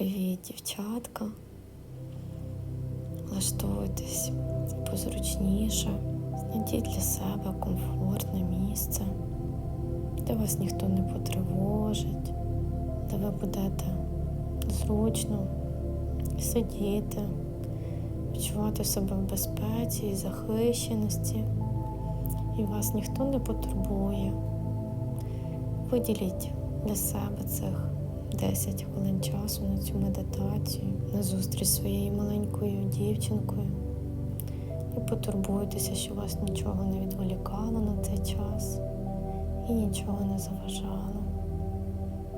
Привіт, дівчатка. Влаштуйтесь позручніше, знайдіть для себе комфортне місце, де вас ніхто не потривожить, де ви будете зручно сидіти, відчувати себе в безпеці і захищеності, і вас ніхто не потурбує. Виділіть для себе цих 10 хвилин часу на цю медитацію, на зустріч своєю маленькою дівчинкою. І потурбуйтеся, що вас нічого не відволікало на цей час і нічого не заважало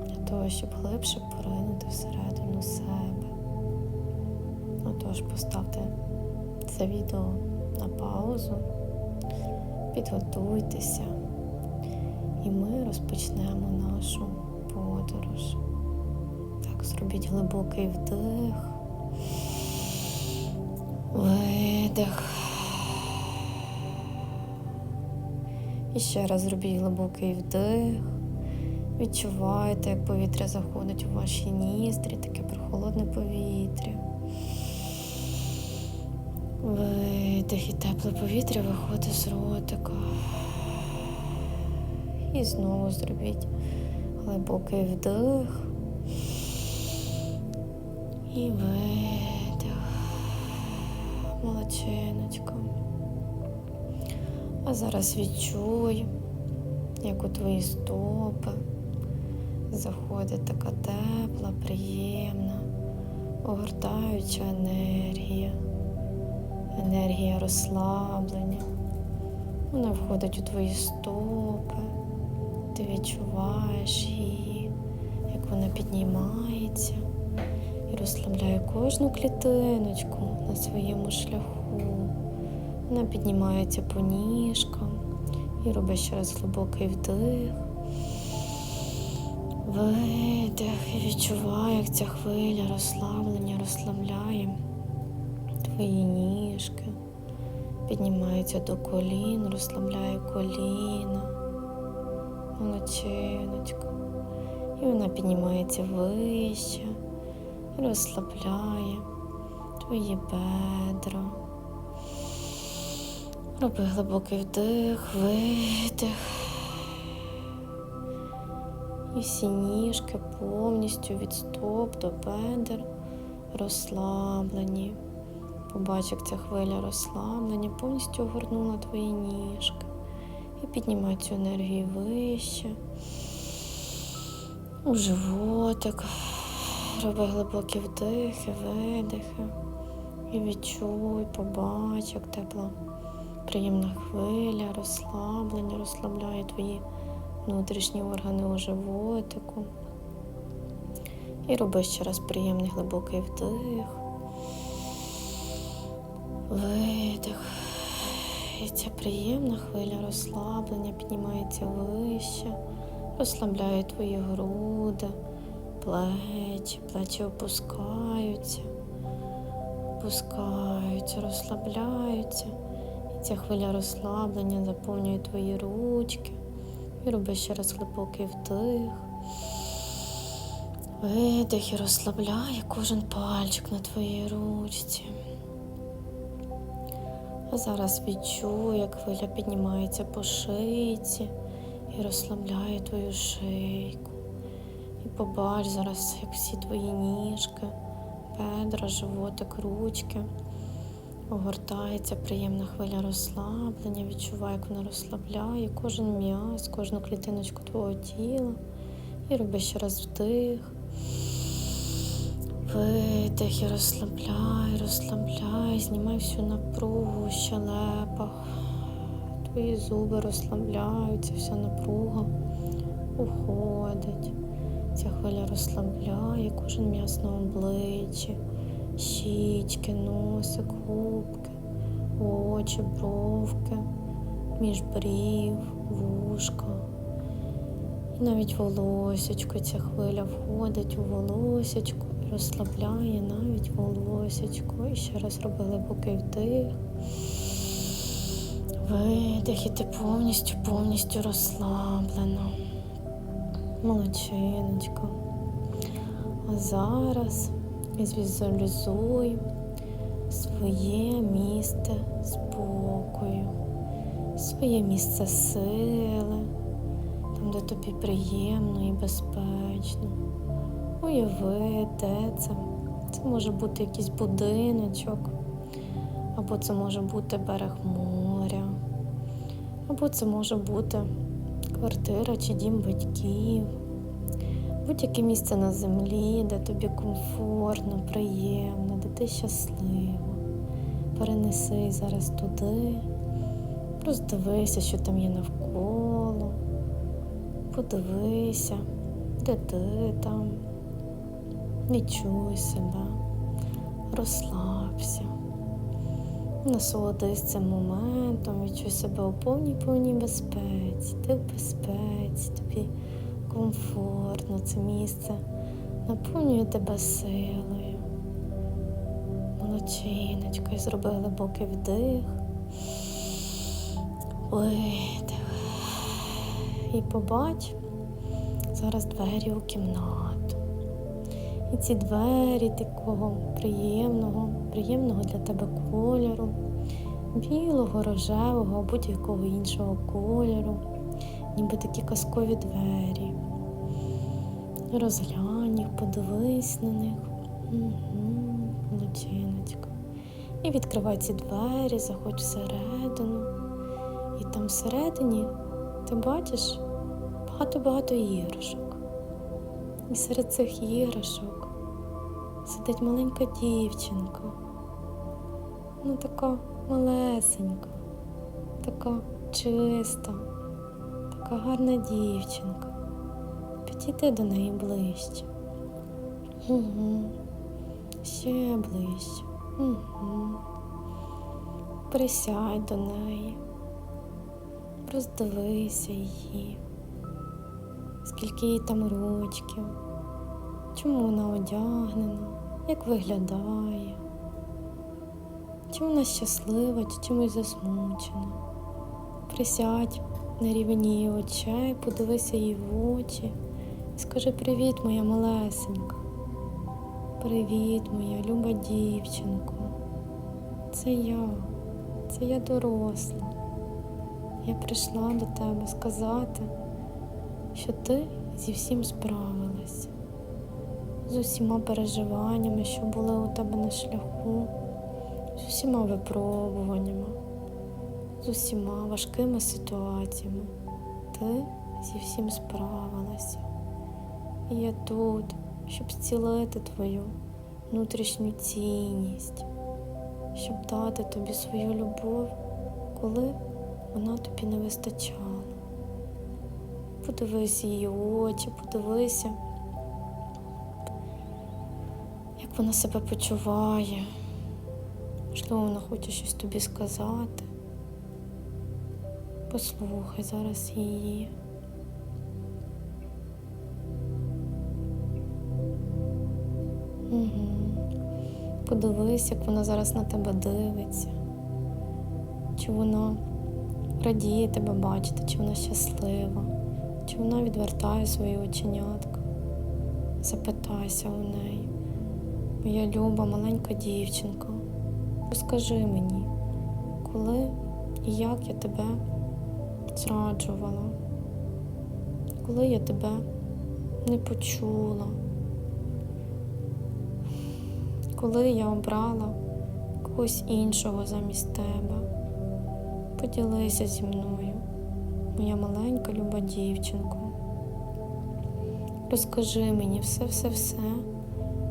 для того, щоб глибше поринути всередину себе. Отож, поставте це відео на паузу, підготуйтеся, і ми розпочнемо нашу подорож. Зробіть глибокий вдих, видих. І ще раз зробіть глибокий вдих. Відчувайте, як повітря заходить у ваші ніздрі, таке прохолодне повітря. Видих і тепле повітря виходить з ротика. І знову зробіть глибокий вдих і видих. Молодчиночка. А зараз відчуй, як у твої стопи заходить така тепла, приємна, огортаюча енергія, енергія розслаблення. Вона входить у твої стопи, ти відчуваєш її, як вона піднімається розслабляє кожну клітиночку на своєму шляху. Вона піднімається по ніжкам і робить ще раз глибокий вдих. Видих і відчуває, як ця хвиля розслаблення розслабляє твої ніжки, піднімається до колін, розслабляє коліна, молодчиночка. І вона піднімається вище, розслабляє твої бедра. Роби глибокий вдих, видих. І всі ніжки повністю від стоп до бедер розслаблені. Побач, як ця хвиля розслаблення повністю огорнула твої ніжки. І піднімай цю енергію вище. У животик. Роби глибокі вдихи, видихи. І відчуй, побач, як тепла, приємна хвиля, розслаблення, розслабляє твої внутрішні органи у животику. І роби ще раз приємний глибокий вдих, видих. І ця приємна хвиля розслаблення піднімається вище, розслабляє твої груди, плечі, плечі опускаються, опускаються, розслабляються. І ця хвиля розслаблення заповнює твої ручки. І роби ще раз глибокий вдих. Видих і розслабляє кожен пальчик на твоїй ручці. А зараз відчуй, як хвиля піднімається по шийці і розслабляє твою шийку. Побач зараз, як всі твої ніжки, бедра, животик, ручки. Огортається приємна хвиля розслаблення, відчувай, як вона розслабляє кожен м'яз, кожну клітиночку твого тіла. І роби ще раз вдих. Видих і розслабляй, розслабляй, знімай всю напругу в щелепах. Твої зуби розслабляються, вся напруга уходить. Ця хвиля розслабляє кожен м'яз на обличчі щічки, носик, губки, очі, бровки, між брів, вушка. І навіть волосечко, ця хвиля входить у волосечко і розслабляє навіть волосечко. І ще раз роби глибокий вдих. Видих, і ти повністю, повністю розслаблена. Молодчиночка. А зараз звізуалізуй своє місце спокою, своє місце сили, там, де тобі приємно і безпечно. Уяви, де це. Це може бути якийсь будиночок, або це може бути берег моря, або це може бути квартира чи дім батьків, будь-яке місце на землі, де тобі комфортно, приємно, де ти щасливо. Перенеси зараз туди, роздивися, що там є навколо, подивися, де ти там, відчуй себе, розслабся. Насолодись цим моментом, відчуй себе у повній повній безпеці, ти в безпеці, тобі комфортно, це місце наповнює тебе силою. Молодчиночка, і зроби глибокий вдих, видих. І побач зараз двері у кімнату. І ці двері такого приємного, приємного для тебе кольору, білого, рожевого, будь-якого іншого кольору, ніби такі казкові двері. Розглянь їх, подивись на них. Угу, молодчиночка. І відкривай ці двері, заходь всередину. І там всередині ти бачиш багато-багато іграшок. І серед цих іграшок сидить маленька дівчинка. Ну, така малесенька, така чиста, така гарна дівчинка. Підійди до неї ближче. Угу. Ще ближче. Угу. Присядь до неї, роздивися її скільки їй там рочків, чому вона одягнена, як виглядає, чи вона щаслива, чи чимось засмучена. Присядь на рівень її очей, подивися їй в очі і скажи привіт, моя малесенька. Привіт, моя люба дівчинко. Це я, це я доросла. Я прийшла до тебе сказати що ти зі всім справилася, з усіма переживаннями, що були у тебе на шляху, з усіма випробуваннями, з усіма важкими ситуаціями. Ти зі всім справилася. І я тут, щоб зцілити твою внутрішню цінність, щоб дати тобі свою любов, коли вона тобі не вистачала. Подивись її очі, подивися, як вона себе почуває. Можливо, вона хоче щось тобі сказати. Послухай зараз її. Угу. Подивись, як вона зараз на тебе дивиться, чи вона радіє тебе бачити, чи вона щаслива. Чи вона відвертає свої оченятка? Запитайся у неї, моя люба маленька дівчинка, розкажи мені, коли і як я тебе зраджувала, коли я тебе не почула, коли я обрала когось іншого замість тебе, поділися зі мною моя маленька люба дівчинко. Розкажи мені все-все-все,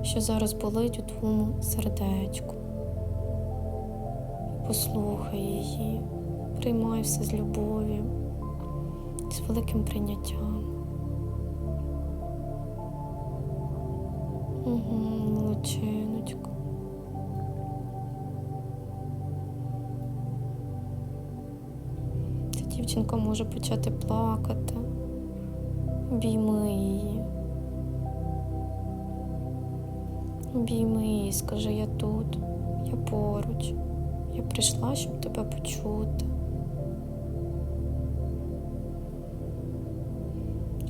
що зараз болить у твоєму сердечку. Послухай її, приймай все з любов'ю, з великим прийняттям. Угу, молодчиночко. Дівчинка може почати плакати, обійми її. Обійми її, скажи, я тут, я поруч, я прийшла, щоб тебе почути.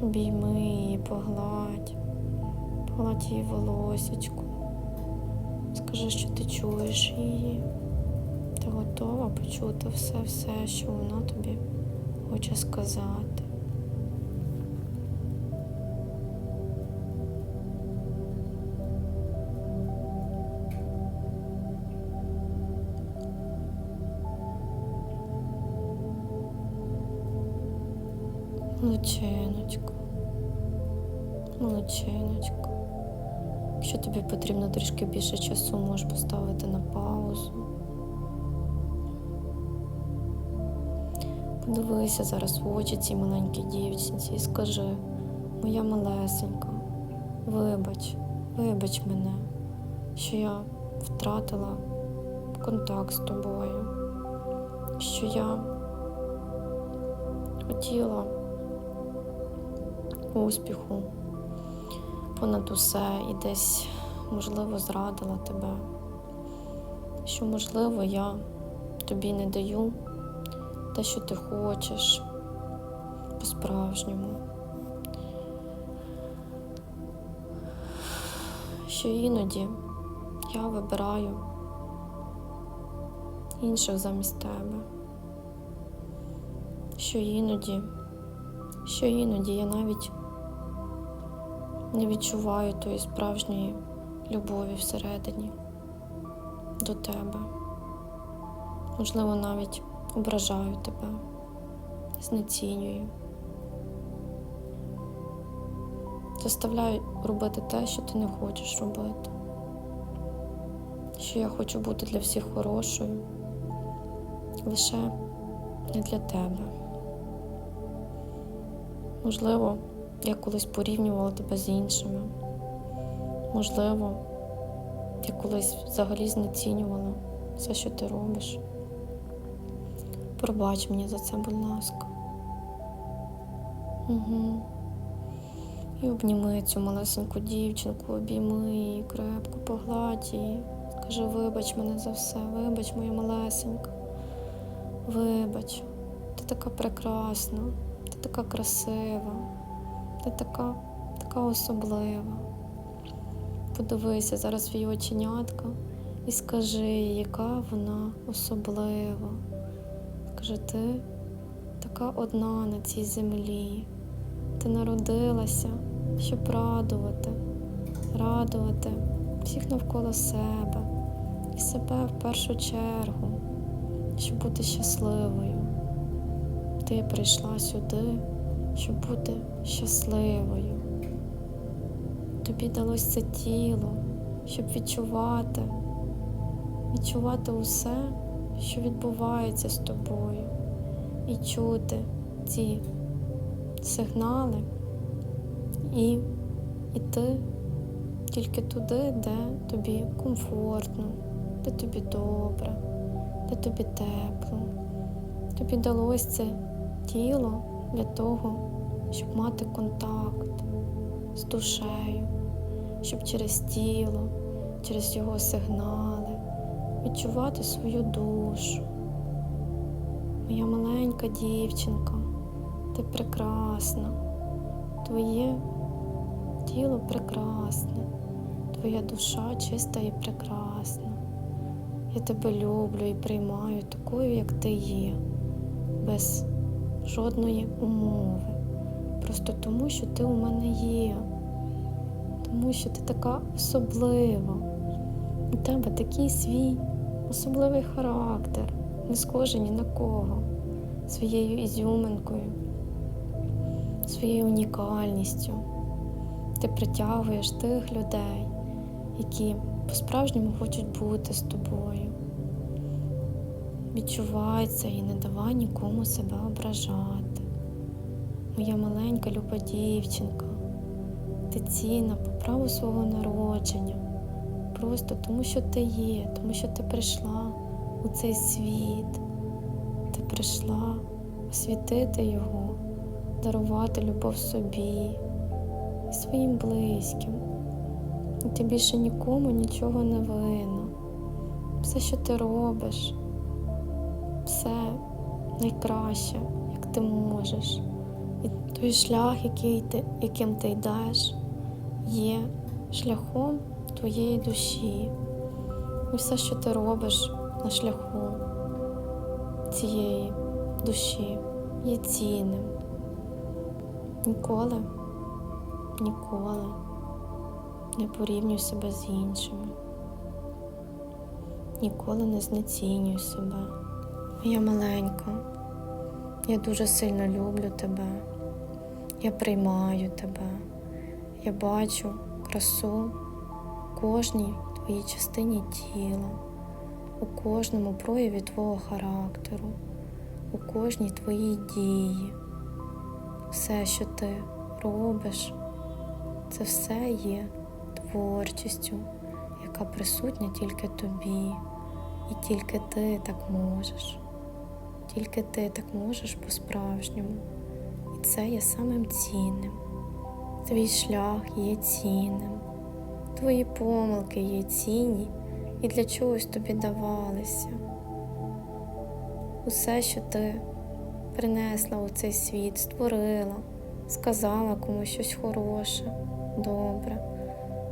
Обійми її, погладь, Погладь її волосечку. Скажи, що ти чуєш її. Ти готова почути все-все, що вона тобі хоче сказати. Молодчиночка. Молодчиночка. Якщо тобі потрібно трішки більше часу, можеш поставити на паузу. Подивися зараз в очі цій маленькій дівчинці і скажи, моя малесенька, вибач, вибач мене, що я втратила контакт з тобою, що я хотіла успіху понад усе і десь, можливо, зрадила тебе, що, можливо, я тобі не даю те, що ти хочеш по-справжньому. Що іноді я вибираю інших замість тебе. Що іноді, що іноді я навіть не відчуваю тої справжньої любові всередині до тебе. Можливо, навіть ображаю тебе, знецінюю. Заставляю робити те, що ти не хочеш робити. Що я хочу бути для всіх хорошою, лише не для тебе. Можливо, я колись порівнювала тебе з іншими. Можливо, я колись взагалі знецінювала все, що ти робиш. Пробач мені за це, будь ласка. Угу. І обніми цю малесеньку дівчинку, обійми її, крепко погладь її. Скажи, вибач мене за все, вибач, моя малесенька. Вибач, ти така прекрасна, ти така красива, ти така, така особлива. Подивися зараз в її оченятка і скажи, яка вона особлива. Скажи, ти така одна на цій землі. Ти народилася, щоб радувати, радувати всіх навколо себе і себе в першу чергу, щоб бути щасливою. Ти прийшла сюди, щоб бути щасливою. Тобі далось це тіло, щоб відчувати, відчувати усе, що відбувається з тобою, і чути ці сигнали і йти тільки туди, де тобі комфортно, де тобі добре, де тобі тепло. Тобі далось це тіло для того, щоб мати контакт з душею, щоб через тіло, через його сигнали відчувати свою душу. Моя маленька дівчинка, ти прекрасна, твоє тіло прекрасне, твоя душа чиста і прекрасна. Я тебе люблю і приймаю такою, як ти є, без жодної умови. Просто тому, що ти у мене є, тому що ти така особлива. У тебе такий свій особливий характер, не схожий ні на кого, своєю ізюминкою, своєю унікальністю. Ти притягуєш тих людей, які по-справжньому хочуть бути з тобою. Відчувай це і не давай нікому себе ображати. Моя маленька люба дівчинка, ти цінна по праву свого народження, просто тому, що ти є, тому що ти прийшла у цей світ, ти прийшла освітити його, дарувати любов собі і своїм близьким. І ти більше нікому нічого не винна. Все, що ти робиш, все найкраще, як ти можеш. І той шлях, який ти, яким ти йдеш, є шляхом твоєї душі. І все, що ти робиш на шляху цієї душі, є цінним. Ніколи, ніколи не порівнюй себе з іншими. Ніколи не знецінюй себе. Я маленька, я дуже сильно люблю тебе. Я приймаю тебе. Я бачу красу кожній твоїй частині тіла, у кожному прояві твого характеру, у кожній твоїй дії. Все, що ти робиш, це все є творчістю, яка присутня тільки тобі, і тільки ти так можеш. Тільки ти так можеш по-справжньому. І це є самим цінним. Твій шлях є цінним, твої помилки є цінні і для чогось тобі давалися. Усе, що ти принесла у цей світ, створила, сказала комусь щось хороше, добре,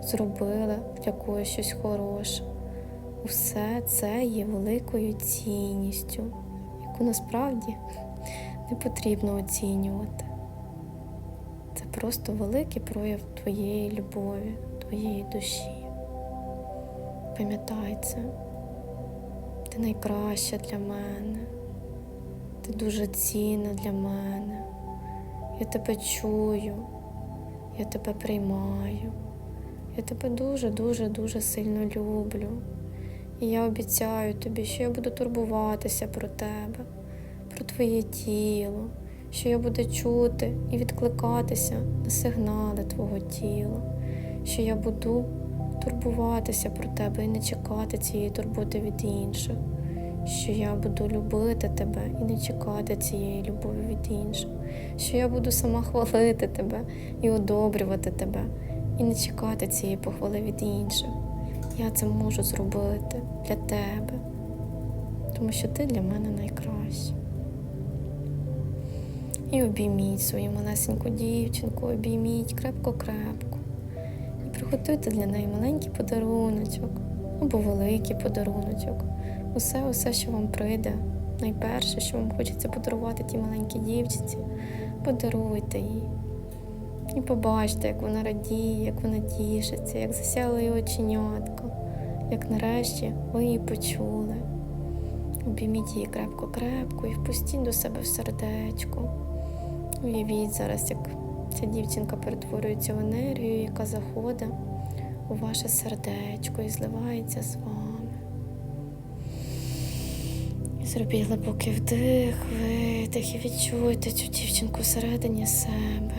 зробила для когось щось хороше. Усе це є великою цінністю, яку насправді не потрібно оцінювати. Це просто великий прояв твоєї любові, твоєї душі. Пам'ятай це, ти найкраща для мене, ти дуже цінна для мене. Я тебе чую, я тебе приймаю, я тебе дуже-дуже дуже сильно люблю. І я обіцяю тобі, що я буду турбуватися про тебе, про твоє тіло, що я буду чути і відкликатися на сигнали твого тіла, що я буду турбуватися про тебе і не чекати цієї турботи від інших, що я буду любити тебе і не чекати цієї любові від інших, що я буду сама хвалити тебе і одобрювати тебе, і не чекати цієї похвали від інших. Я це можу зробити для тебе, тому що ти для мене найкраща. І обійміть свою малесеньку дівчинку, обійміть крепко-крепко. Приготуйте для неї маленький подаруночок або великий подаруночок. Усе, усе, що вам прийде. Найперше, що вам хочеться подарувати тій маленькій дівчинці, подаруйте їй. І побачте, як вона радіє, як вона тішиться, як засяла її оченятка, як нарешті ви її почули. Обійміть її крепко-крепко і впустіть до себе в сердечко. Уявіть зараз, як ця дівчинка перетворюється в енергію, яка заходить у ваше сердечко і зливається з вами. Зробіть глибокий вдих, видих і відчуйте цю дівчинку всередині себе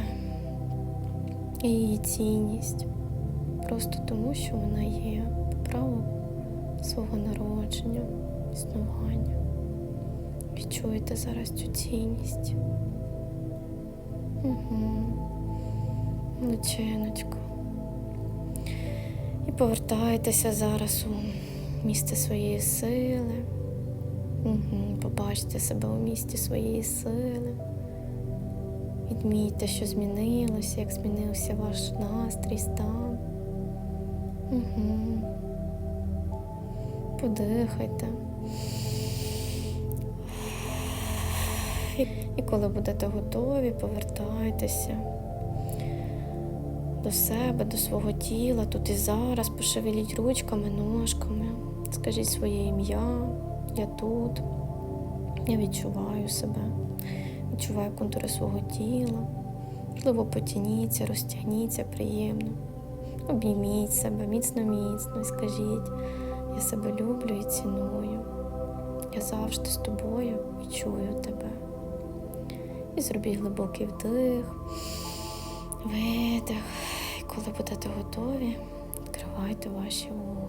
і її цінність. Просто тому, що вона є по праву свого народження, існування. Відчуєте зараз цю цінність. Угу. Личиночко. І повертайтеся зараз у місце своєї сили. Угу. Побачте себе у місті своєї сили. Відмійте, що змінилося, як змінився ваш настрій, стан. Угу. Подихайте. Коли будете готові, повертайтеся до себе, до свого тіла, тут і зараз, пошевеліть ручками, ножками, скажіть своє ім'я, я тут, я відчуваю себе, відчуваю контури свого тіла, можливо, потяніться, розтягніться приємно, обійміть себе міцно-міцно і скажіть, я себе люблю і ціную. Я завжди з тобою і чую тебе. І зробіть глибокий вдих, видих. І коли будете готові, відкривайте ваші очі.